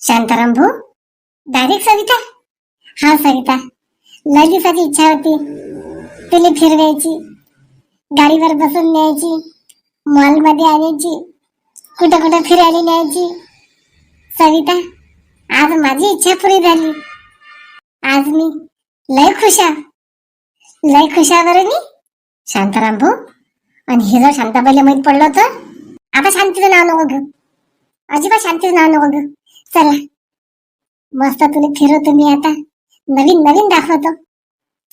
शांताराम भाऊ डायरेक्ट सविता? हा सविता. लय इच्छा होती. तिला फिरवायची गाडीवर बसून न्यायची मॉलमध्ये आणायची कुठं कुठं फिरायला न्यायची. सविता आज माझी इच्छा पुरी झाली. आज मी लय खुश आहे. लय खुश आहे बरं मी शांताराम भाऊ. आणि हे जर शांताबाईला माहीत पडलं तर आता शांतीचं नाव नको घेऊ. अजिबात शांतीचं नाव नको घेऊ. चला. मस्त तुला फिरवतो मी आता. नवीन नवीन दाखवतो.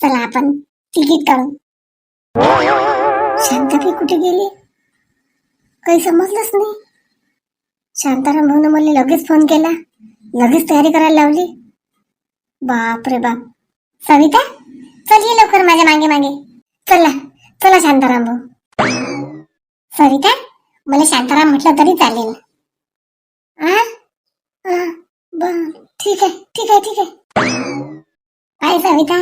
चला आपण तिकीट काढू. शांताबाई कुठे गेली? काही समजलंच नाही. शांताराम भाऊन मला लगेच फोन केला. लगेच तयारी करायला लावली. बाप रे बाप. सविता चल ये लवकर माझ्या मागे मागे. चला चला शांताराम भाऊ. सविता मला शांताराम म्हटलं तरी चालेल. आ? ठीक आहे ठीक आहे ठीक आहे. काय सविता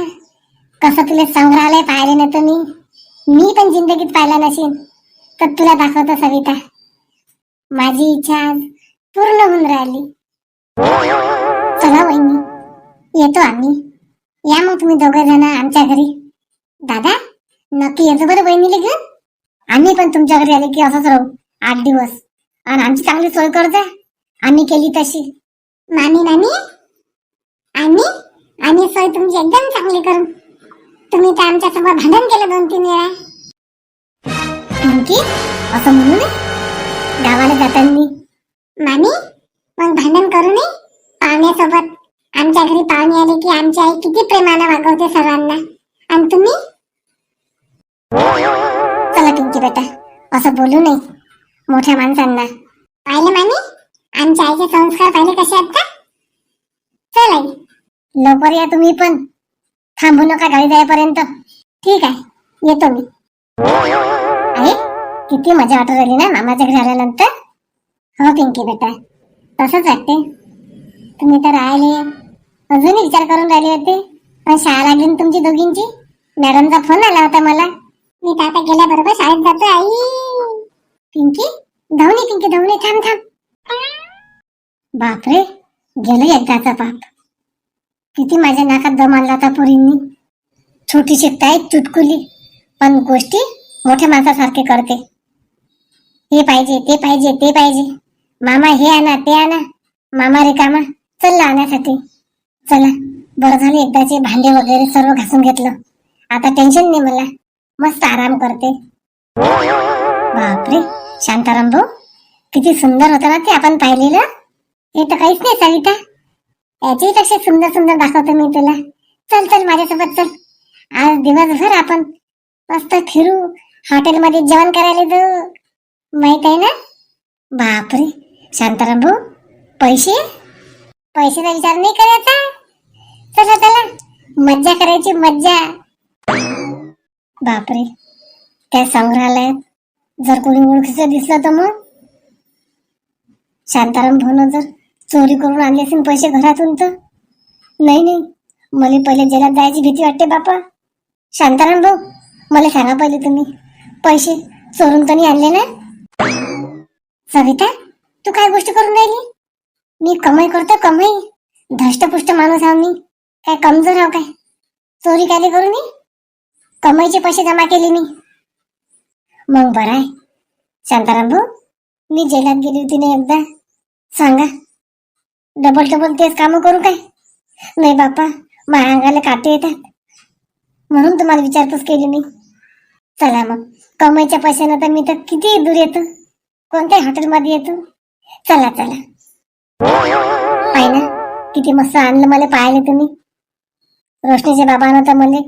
कसं तुला संग्रहालय पाहिले ना तुम्ही? मी पण जिंदगीत पाहिला नसेल तर तुला दाखवतो सविता. माझी इच्छा आज पूर्ण होऊन राहिली. चला वहिनी येतो आम्ही. या मग तुम्ही दोघं जण आमच्या घरी. दादा नक्की येतो बरं बहिणीला घेऊन? आम्ही पण तुमच्या घरी आले की असंच राहू. आठ दिवस. आणि आमची चांगली सोय करता आम्ही केली तशी. मामी मामी. आम्ही आणि सोय तुमची एकदम चांगली करू तुम्ही तर आमच्यासोबत भांडण केलं दोन तीन वेळा. पिंकी असं म्हणून गावाला जाताना. मामी मग भांडण करू नये. पाहुण्यासोबत. आमच्या घरी पाहुणे आले की आमची आई किती प्रेमानं वागवते सर्वांना. आणि तुम्ही? चला पिंकी बेटा. असं बोलू नये. मोठ्या माणसांना. पाहिलं मामी? आमच्या आईचे संस्कार पाहिले कसे आहेत का? चल आई. लवकर या तुम्ही पण. थांबू नका गाडी जायपर्यंत. ठीक आहे. येतो मी. आई किती मजा वाटत राहिली ना मामाच्या घरी आल्यानंतर? हो पिंकी बेटा. तसंच वाटते तुम्ही तर आले अजूनही विचार करून राहिले होते. पण शाळा लागली ना तुमची दोघींची? मॅडमचा फोन आला होता मला. मी तर आता गेल्याबरोबर शाळेत जातो आई. पिंकी धावणे पिंकी धावणे थांब थांब. बापरे गेलं एकदाचा बाप किती माझ्या नाकात दम आणला होता पुरींनी. छोटी शिकताय चुटकुली पण गोष्टी मोठ्या माणसासारखे करते. हे पाहिजे ते पाहिजे ते पाहिजे. मामा हे आणा ते आणा. मामा रिकामा चलला आणण्यासाठी चला बरं झालं एकदाचे भांडे वगैरे सर्व घासून घेतलं. आता टेन्शन नाही मला. मस्त आराम करते. बापरे शांताराम भाऊ किती सुंदर होतं ना ते आपण पाहिलेलं. हे तर काहीच नाही सविता. याच्याही पेक्षा सुंदर सुंदर दाखवतो मी तुला. चल चल माझ्यासोबत चल. आज दिवसभर आपण मस्त फिरू. हॉटेलमध्ये जेवण करायला जाऊ माहीत आहे ना? बापरे. शांताराम भाऊ पैसे? पैशाचा विचार नाही करायचा. चला चला. मज्जा करायची मज्जा. बापरे. त्या संग्रहालयात जर कोणी ओळखीचं दिसलं तर मग? शांताराम भाऊन जर चोरी करून आणले असेल पैसे घरातून तर? नाही नाही. मला पहिले जेलात जायची भीती वाटते बापा. शांताराम भाऊ मला सांगा पहिले तुम्ही. पैसे चोरून तर नाही आणले ना? सविता तू काय गोष्ट करून राहिली? मी कमाई करतो कमाई. धष्टपुष्ट माणूस आहो मी. काय कमजोर आहो काय? चोरी काय करू मी? कमाईचे पैसे जमा केले मी. मग बरं आहे. शांताराम भाऊ मी जेलात गेली होती ना एकदा. सांगा. डबल डबल तेच काम करू काय? नाही बापा माझ्या अंगाला काटे येतात. म्हणून तुम्हाला विचारपूस केली मी. चला मग कमाईच्या पैशानं तर मी तर किती दूर येतो. कोणत्या हॉटेलमध्ये येतो? चला चला. पाय ना किती मस्त आणलं मला पाहायला तुम्ही. रोशनीच्या बाबानं तर मला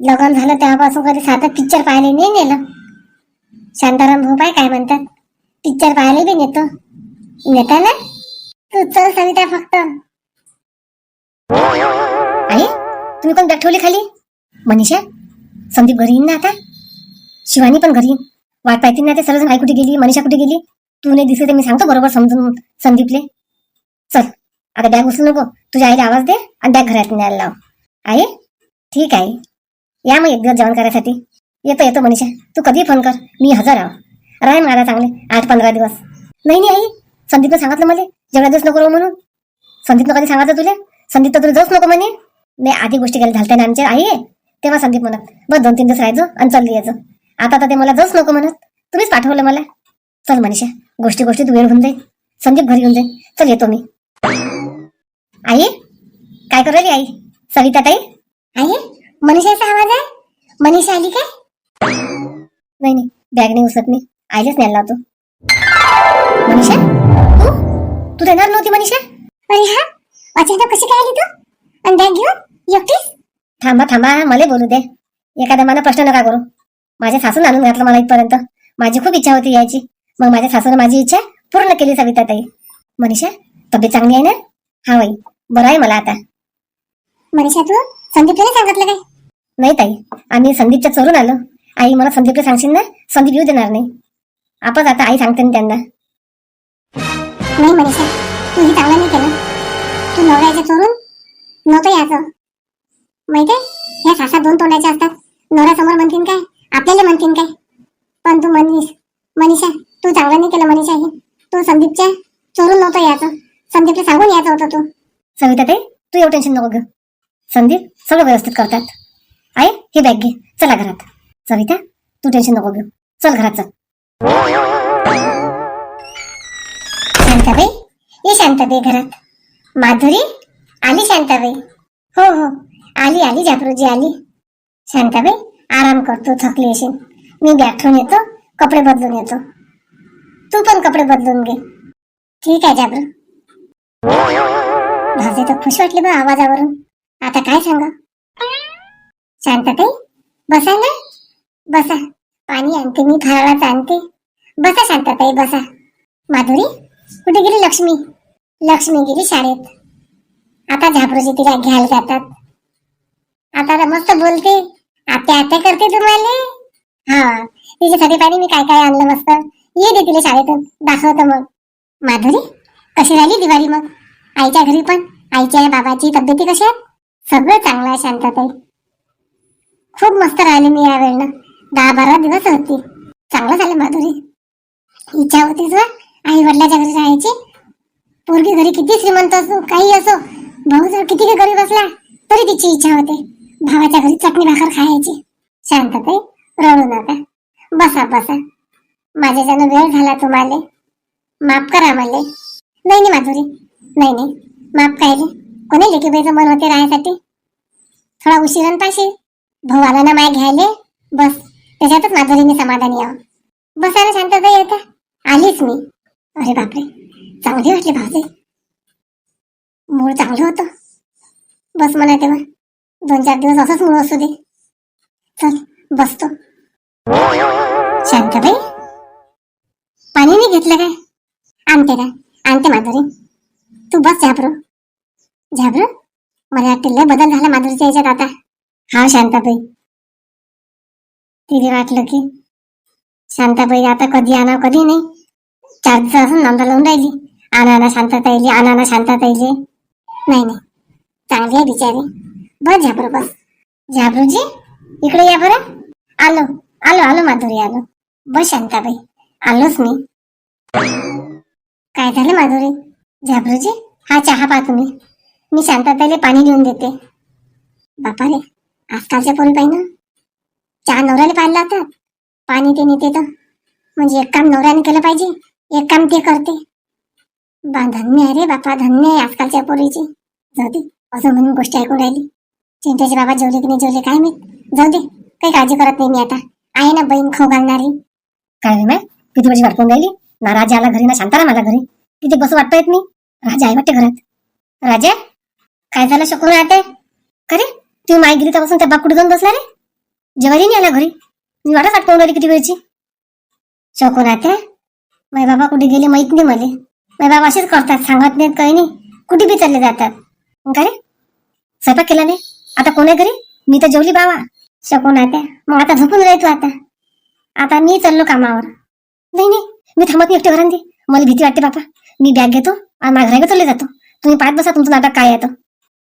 लग्न झालं तेव्हापासून कधी साधं पिक्चर पाहायला नाही नेलं. शांताराम भाऊ पाय काय म्हणतात? पिक्चर पाहायला बी नेतो. नेता ना? तू चल सविता फक्त. आई तुम्ही कोण ठेवली खाली? मनीषा संदीप घरी येईन ना आता? शिवानी पण घरी येईन. वाट पाहतील ना ते सर्वजण आई कुठे गेली मनीषा कुठे गेली? तू नाही दिसले तर मी सांगतो बरोबर समजून संदीपले. चल आता बॅग उचलू नको. तुझ्या आईला आवाज दे आणि बॅग घरात न्यायला लाव. आई ठीक आहे. या मग एक दिवस जेवण करायसाठी. येतो येतो मनीषा. तू कधी फोन कर. मी हजर आहो. राय मला चांगले. आठ पंधरा दिवस. नाही नाही आई. संदीपनं सांगितलं मला. जेवढा दिवस नको राहू म्हणून. संदीपनं कधी सांगायचं तुला? संदीप तर तुला जाऊच नको म्हणे. नाही आधी गोष्टी केल्या झालत्या ना आमच्या आई आहे. तेव्हा संदीप म्हणत बस दोन तीन दिवस राहायचो आणि चालली यायचं. आता तर ते मला जाऊच नको म्हणत. तुम्हीच पाठवलं मला. चल मनीषा गोष्टी गोष्टीत वेळ होऊन जाईल. संदीप घरी येऊन जाईल. चल येतो मी. आई काय करू राहिली आई? सविता ताई? आई मनीषाचा आवाज आहे? मनीषा आली काय नाही नाही. बॅग नाही उसत मी. आईलाच न्यायला लावतो. मनीषा? तू देणार नव्हती मनीषा? अरे हा? अचानक कशी काय आली तू? आणि बॅग घेऊन? एकटीच? थांबा थांबा मला बोलू दे. एखाद्या मला प्रश्न नका करू. माझ्या सासून आणून घातलं मला इथपर्यंत. माझी खूप इच्छा होती यायची. मग माझ्या सासून माझी इच्छा पूर्ण केली सविता ताई मनीषा तब्येत चांगली आहे ना? हा बाई बरं आहे मला आता. मनीषा तू संदीपला सांगितलं काय? नाही ताई आम्ही संदीपच्या चोरून आलो. आई मला संदीपला सांगशील ना? संदीप येऊ देणार नाही. आपण आता आई सांगते ना त्यांना. नाही मनीषा तू ही चांगलं नाही केलं. तू नवऱ्याच्या चोरून नव्हतं याचं माहितीये? या सासा दोन तोंडाच्या असतात. नवऱ्यासमोर म्हणतीन काय? आपल्याला म्हणतीन काय? पण तू मनीष मनीषा तू चांगलं नाही केलं मनीषा हे. तू संदीपच्या चोरून नव्हतं याचं संदीपला सांगून यायचं होतं तू. सविता ते तू एवढं टेन्शन नको घेऊ. संदीप सगळं व्यवस्थित करतात. आहे हे बॅग घे. चला घरात. सविता तू टेन्शन नको घेऊ. चल घरात चल ये शांताबाई घरात. माधुरी? आली शांताबाई? हो हो. आली आली जाफरोजी आली. शांताबाई आराम करतो थकली असेल मी बॅग ठेवून येतो कपडे बदलून येतो. तू पण कपडे बदलून घे. ठीक आहे जाबरू भाजे तर खुश वाटली बा आवाजावरून. आता काय सांगा? शांतताई बसा ना. बसा. पाणी आणते मी फराळाचं आणते. बसा शांताताई बसा. माधुरी कुठे गेली लक्ष्मी? लक्ष्मी गेली शाळेत. आता झापरूची तिला घ्यायला जातात. आता तर मस्त बोलते. आत्या आत्या करते तुम्हाला? हा. तिच्यासाठी पाणी मी काय काय आणलं मस्त. ये दे तिला शाळेतून. दाखवतो मग. माधुरी कशी राहिली दिवाळी मग? आईच्या घरी पण? आईच्या बाबाची तब्येती कशी आहे सगळं चांगलं आहे शांतताई. खूप मस्त राहिले मी या वेळेला दहा बारा दिवस होती. चांगलं झालं माधुरी. इच्छा होती तुला आई वडिलाच्या घरी राहायची. पोरगी घरी किती श्रीमंत असो काही असो भाऊ जर किती काही गरीब असला तरी तिची इच्छा होते. भावाच्या घरी चटणी भाकर खायची. शांतताई रडू नका. बसा बसा. माझ्याच्यानं वेळ झाला तुम्हाला. माफ करा मला. नाही नाही माधुरी. नाही नाही. माफ काय रे कोणी लेकीबाईचं मन होते राहायसाठी? थोडा उशिरण पाहिजे भाऊ आला ना माय घ्यायले. बस. त्याच्यातच माधुरीने समाधानी यावं. बसा ना शांतता येता. आलीच मी. अरे बापरे. चांगली वाटली भाऊजी. मूळ चांगलं होतं. बस मला तेव्हा. दोन चार दिवस असंच मूळ असू दे. चल बसतो. शांताबाई पाणी नाही घेतलं काय? आणते का? आणते माधुरी. तू बस झाबरू झाबरू मला वाटतं लय बदल झाला माधुरीच्या याच्यात आता. हा शांताबाई. तिने वाटलं की शांताबाई आता कधी आणा कधी नाही. चार दिवस असून नांदा लावून राहिली. आणा शांतता येईल आणा ना शांतता येईल नाही नाही. चांगली आहे बिचारी. बस झापरू बस. झापरूजी इकडे या बरं. आलो आलो आलो माधुरी आलो. बस शांताबाई. आलोच मी. काय झालं माधुरी? झाबरूजी हा चहा पा तुम्ही. मी शांतताईला पाणी घेऊन देते. बापा रे आजकालच्या पोरी पाहिजे चहा नवऱ्याला पाहिला होतात पाणी ते नेते तर. म्हणजे एक काम नवऱ्याने केलं पाहिजे एक काम ते करते. बा धन्य आहे रे बापा धन्य आहे आजकालच्या पोरीची. जाऊ दे असं म्हणून गोष्ट ऐकून राहिली. चिंतेचे बाबा जेवले की नाही जेवले काय मी जाऊ दे काही काळजी करत नाही मी आता. आहे ना बहीण खाऊ घालणारी. काय मॅ किती वेळची वाट राहिली? ना राजा आला घरी ना शांतारा मला घरी. किती बसू वाटता येत नाही राजा आहे वाटते घरात. राजा काय झालं शकून राहते खरे तुम्ही माई गेली तेव्हापासून त्या बाप कुठे जाऊन बसला रे? जेवायला नाही आला घरी. मी वाटच वाट राहिली किती वेळची. शकून राहते माय बाबा कुठे गेले माहीत नाही मला. बाबा असेच करतात सांगत नाहीत काही नाही. कुठे बी चालले जातात? मग काय स्वयंपाक केला नाही? आता कोण आहे घरी? मी तर जेवली बाबा शकून राहते मग आता झोपून राहतो आता. आता मी चाललो कामावर. नाही नाही. मी थांबत नाही एकटे घरांनी मला भीती वाटते बापा. मी बॅग घेतो आणि माझ्या घराकडे चालले जातो. तुम्ही पाहत बसा तुमचं नाटक काय येतं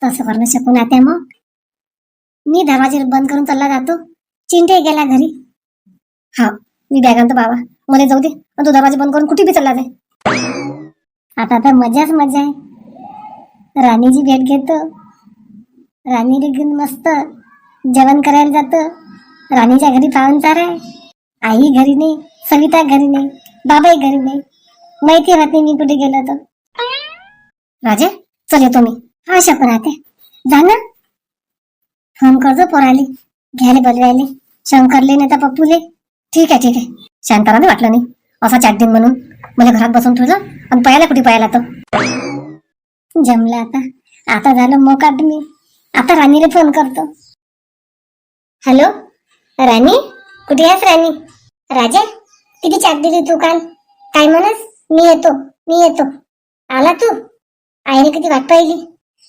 तसं करणं शकून आहे मग. मी दरवाजे बंद करून चालला जातो. चिंटे गेला घरी. हा मी बॅग आणतो बाबा मला जाऊ दे. तू दरवाजे बंद करून कुठे बी चालला जाय. आता तर मजाच मजा आहे. राणीची भेट घेतो. राणीला घेऊन मस्त जेवण करायला जातो. राणीच्या घरी पाहुणचार आहे. आई घरी नाही सविता घरी नाही बाबाही घरी नाही. माहिती राहत नाही मी कुठे गेलो तर. राजा चल येतो मी. आशा पण राहते. जा ना. फोन करतो पोराले. घ्यायला बोलवायले. शंकरले नाही तर पप्पूले. ठीक आहे ठीक आहे. शांताराने वाटलं नाही. असा चाट दिन म्हणून. मला घरात बसून ठेवलं आणि पयाला कुठे पयाला तो. जमलं आता. आता झालं मोकाट मी आता राणीला फोन करतो. हॅलो राणी? कुठे आहेस राणी? राजा? किती चाट दिली तू काल? काय म्हणस? मी येतो. मी येतो. आला तू? आईने किती वाट पाहिली?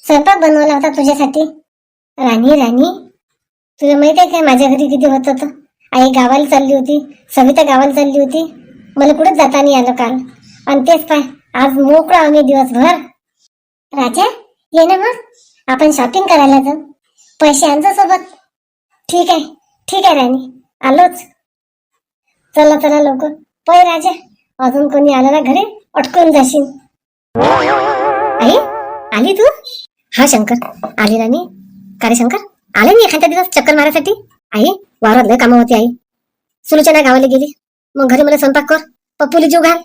स्वयंपाक बनवला होता तुझ्यासाठी. राणी राणी? तुला माहीत आहे काय माझ्या घरी किती होत होतं? आई गावाला चालली होती. सविता गावाला चालली होती. मला कुठंच जाता नाही आलं काल? आणि तेच पाय आज मोकळा आम्ही दिवसभर. राजा ये ना मग. आपण शॉपिंग करायला जाऊ. पैसे आणतो सोबत. ठीक आहे ठीक आहे राणी. आलोच. चला चला लवकर. पै राजा. अजून कोणी आलं ना घरी अटकून जाशील. आई आली तू? हा शंकर. आली राणी. का रे शंकर? आले मी एखाद्या दिवस चक्कर मारायसाठी? आई वावरात लय कामं होती आई. सुलोचना गावाला गेली. मग घरी मला स्वयंपाक कर. पप्पूली जीव घाल.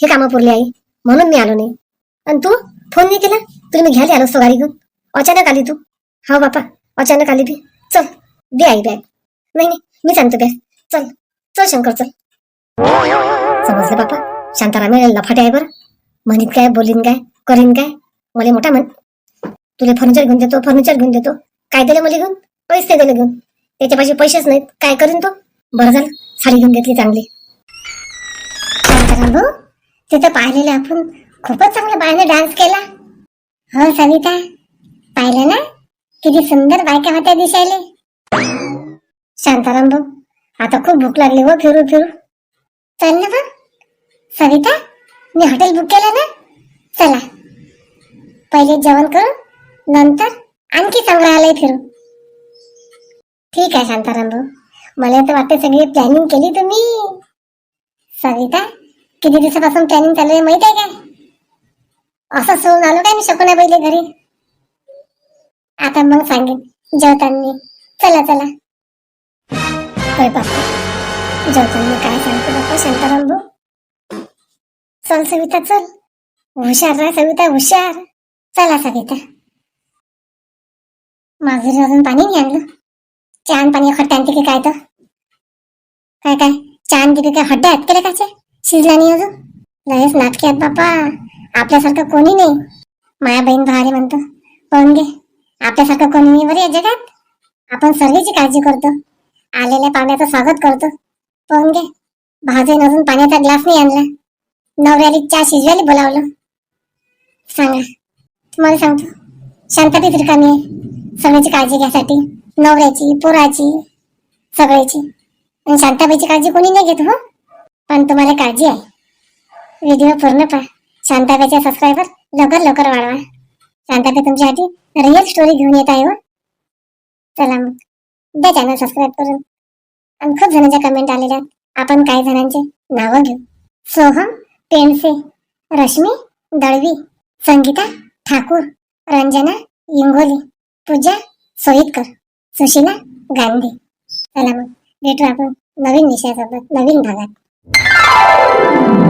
हे कामं पुरली आई. म्हणून मी आलो नाही. आणि तू? फोन नाही केला? तुला मी घ्यायला आलो असतो गाडी घेऊन. अचानक आली तू. हो बापा अचानक आली बी. चल दे आई बॅग नाही नाही मी सांगतो बॅग चल चल शंकर चल. समजलं बापा? शांताराम लफाटे आहे बरं. म्हणीत काय बोलीन काय करीन काय? मला मोठा म्हण. तुला फर्निचर घेऊन देतो फर्निचर घेऊन देतो. काय दिलं मला घेऊन? पैसे दिले घेऊन. त्याच्यापाशी पैसेच नाहीत. काय करीन तो? बरं झालं. साडी घेऊन घेतली चांगली. शांताराम भाऊ तिथं पाहिलेलं आपण खूपच चांगल्या बायने डान्स केला. हो सविता. पाहिलं ना? किती सुंदर बायका होत्या दिसायले. शांताराम भाऊ आता खूप भूक लागली हो फिरू फिरू. चल ना मग सविता मी हॉटेल बुक केलं ना? चला. पहिले जेवण करू नंतर आणखी संग्रहालय फिरू. ठीक आहे शांताराम भाऊ. मला तर वाटते सगळी प्लॅनिंग केली तुम्ही. सविता किती दिवसापासून प्लॅनिंग चालू आहे माहीत आहे काय? असं सोडून आलो काय मी शकून पहिले घरी? आता मग सांगेन जेवताना. चला चला. होय बापा जेवताना काय सांगतो बाप्पा? शांताराम भाऊ. चल सविता चल. हुशार ना सविता हुशार. चला सविता. माझं अजून पाणी नाही आणलं? छान पाणी खट्टा आणते की काय तर? काय काय? छान किती काय हड्डे आहेत केले काचे? शिजला नाही अजून? लयच नाटके आहेत बापा आपल्यासारखं कोणी नाही. माया बहीण भारी म्हणतो पाहून घे. आपल्यासारखं कोणी नाही बरं या जगात. आपण सर्वेची काळजी करतो. आलेल्या पाण्याचं स्वागत करतो. पाहून घे. भाजून अजून पाण्याचा ग्लास नाही आणला. नवऱ्याला चहा शिजवायला बोलावलं. सांगा. तुम्हाला सांगतो. शांततेत रिकामी आहे. सगळ्याची काळजी घ्यासाठी. नवऱ्याची पोराची सगळ्याची. आणि शांताबाईची काळजी कोणी नाही घेत हो? पण तुम्हाला काळजी आहे. व्हिडिओ पूर्ण पहा. शांताबाईच्या सबस्क्रायबर लवकर लवकर वाढवा. शांताबाई तुमच्यासाठी रिअल स्टोरी घेऊन येत आहे हो. चला मग. द्या चॅनल सबस्क्राईब करून. आणि खूप जणांच्या कमेंट आलेल्या आपण काही जणांचे नावं घेऊ. सोहम पेंडसे रश्मी दळवी संगीता ठाकूर रंजना इंगोली पूजा सोईतकर सुशीला गांधी. चला मग. भेटू आपण नवीन विषयासोबत नवीन भागात. Thank you.